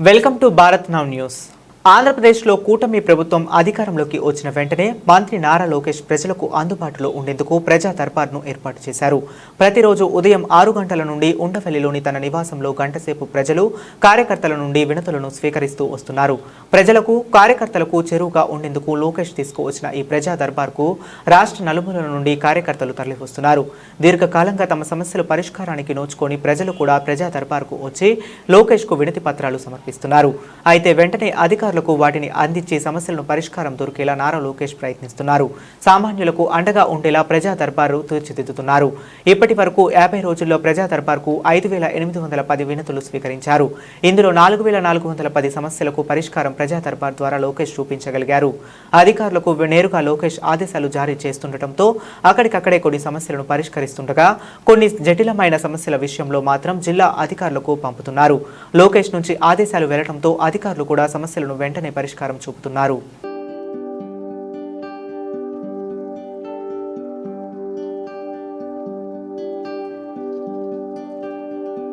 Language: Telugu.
Welcome to Bharat now news. ఆంధ్రప్రదేశ్లో కూటమి ప్రభుత్వం అధికారంలోకి వచ్చిన వెంటనే మంత్రి నారా లోకేష్ ప్రజలకు అందుబాటులో ఉండేందుకు ప్రజా దర్బార్ను ఏర్పాటు చేశారు. ప్రతిరోజు ఉదయం ఆరు గంటల నుండి ఉండవల్లిలోని తన నివాసంలో గంటసేపు ప్రజలు కార్యకర్తల నుండి వినతులను స్వీకరిస్తూ వస్తున్నారు. ప్రజలకు కార్యకర్తలకు చెరువుగా ఉండేందుకు లోకేష్ తీసుకువచ్చిన ఈ ప్రజా దర్బార్కు రాష్ట్ర నలుమూలల నుండి కార్యకర్తలు తరలివస్తున్నారు. దీర్ఘకాలంగా తమ సమస్యల పరిష్కారానికి నోచుకొని ప్రజలు కూడా ప్రజా దర్బార్కు వచ్చి లోకేష్కు వినతి పత్రాలు సమర్పిస్తున్నారు. అయితే వెంటనే అధికారులకు వాటిని అందించి సమస్యలను పరిష్కారం దొరికేలా నారా లోకేష్ ప్రయత్నిస్తున్నారు. సామాన్యులకు అండగా ఉండేలా ప్రజా దర్బారు తీర్చిదిద్దుతున్నారు. ఇప్పటి వరకు యాభై రోజుల్లో ప్రజా దర్బార్కు ఐదు వేల ఎనిమిది వందల పది వినతులు స్వీకరించారు. ఇందులో నాలుగు వేల నాలుగు వందల పది సమస్యలకు పరిష్కారం ప్రజా దర్బార్ ద్వారా లోకేష్ చూపించగలిగారు. అధికారులకు నేరుగా లోకేష్ ఆదేశాలు జారీ చేస్తుండటంతో అక్కడికక్కడే కొన్ని సమస్యలను పరిష్కరిస్తుండగా కొన్ని జటిలమైన సమస్యల విషయంలో మాత్రం జిల్లా అధికారులకు పంపుతున్నారు. లోకేష్ నుంచి ఆదేశాలు వెళ్ళడంతో అధికారులు కూడా సమస్యలను వెంటనే పరిష్కారం చూపుతున్నారు.